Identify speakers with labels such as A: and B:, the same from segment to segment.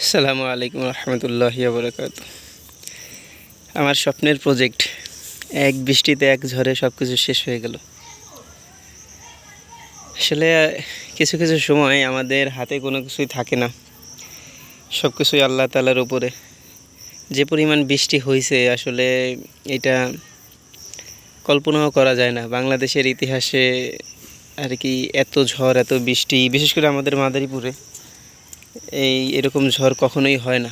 A: আসসালামু আলাইকুম রহমতুল্লাহ বরকাত আমার স্বপ্নের প্রজেক্ট, এক বৃষ্টিতে এক ঝড়ে সব কিছু শেষ হয়ে গেল। আসলে, কিছু কিছু সময় আমাদের হাতে কোনো কিছুই থাকে না। সব কিছুই আল্লাহ তালার উপরে। যে পরিমাণ বৃষ্টি হয়েছে আসলে এটা কল্পনাও করা যায় না। বাংলাদেশের ইতিহাসে আর কি এত ঝড়, এত বৃষ্টি, বিশেষ করে আমাদের মাদারীপুরে। এই এরকম ঝড় কখনোই হয় না।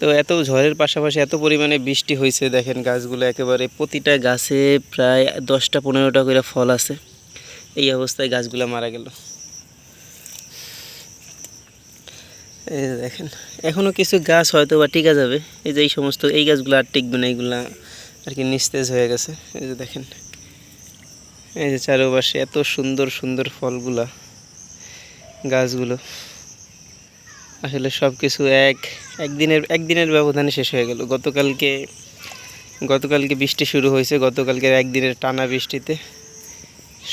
A: তো এত ঝড়ের পাশাপাশি এত পরিমাণে বৃষ্টি হয়েছে, দেখেন গাছগুলো একেবারে প্রতিটা গাছে প্রায় দশটা পনেরোটা করে ফল আছে। এই অবস্থায় গাছগুলো মারা গেল। এই দেখেন এখনও কিছু গাছ হয়তো বা টিকা যাবে। এই যে এই সমস্ত, এই গাছগুলো আর টিকবে না, এইগুলা আর কি নিস্তেজ হয়ে গেছে। এই যে দেখেন, এই যে চারোপাশে এত সুন্দর সুন্দর ফলগুলা, গাছগুলো। আসলে সব কিছু এক, একদিনের একদিনের ব্যবধানে শেষ হয়ে গেল। গতকালকে গতকালকে বৃষ্টি শুরু হয়েছে গতকালকে একদিনের টানা বৃষ্টিতে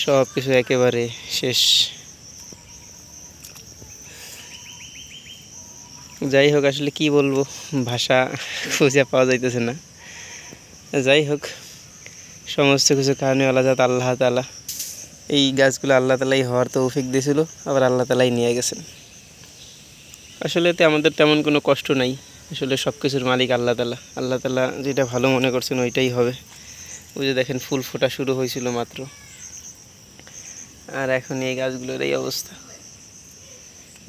A: সব কিছু একেবারে শেষ। যাই হোক, আসলে কি বলব, ভাষা খুঁজে পাওয়া যাইতেছে না। যাই হোক, সমস্ত কিছু কারণে আল্লাহ আল্লাহ তালা এই গাছগুলো আল্লাহ তালাই হওয়ার তৌফিক দিয়েছিল, আবার আল্লাহ তালাই নিয়ে গেছেন। আসলে এতে আমাদের তেমন কোনো কষ্ট নাই। আসলে সব কিছুর মালিক আল্লাহ তালা। আল্লাহ তালা যেটা ভালো মনে করছেন ওইটাই হবে। ওই যে দেখেন ফুল ফোটা শুরু হয়েছিল মাত্র। আর এখন এই গাছগুলোর এই অবস্থা।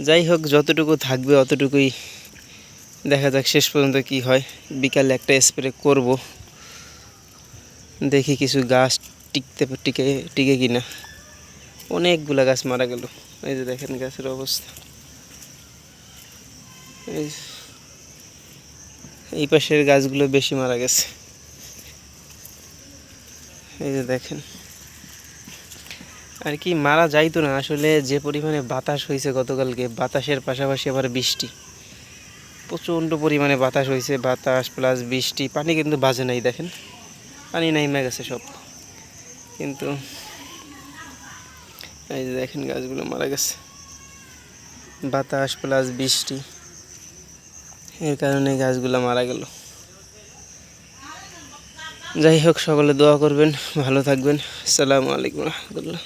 A: যাই হোক, যতটুকু থাকবে অতটুকুই দেখা যাক শেষ পর্যন্ত কি হয়। বিকালে একটা স্প্রে করব। দেখি কিছু গাছ টিকতে টিকে টিকে কিনা। অনেকগুলা গাছ মারা গেল। এই যে দেখেন গাছের অবস্থা। এই পাশের গাছগুলো বেশি মারা গেছে। এই যে দেখেন। আর কি, মারা যাইতো না, আসলে যে পরিমাণে বাতাস হয়েছে গতকালকে, বাতাসের পাশাপাশি আবার বৃষ্টি। প্রচণ্ড পরিমাণে বাতাস হয়েছে, বাতাস প্লাস বৃষ্টি, পানি কিন্তু বাজে নাই, দেখেন। পানি নাইমে গেছে সব। কিন্তু এই যে দেখেন, গাছগুলো মারা গেছে। বাতাস প্লাস বৃষ্টি। এর কারণে গাছগুলো মারা গেল। যাই হোক, সকলে দোয়া করবেন, ভালো থাকবেন। আসসালামু আলাইকুম রহমতুল্লাহ।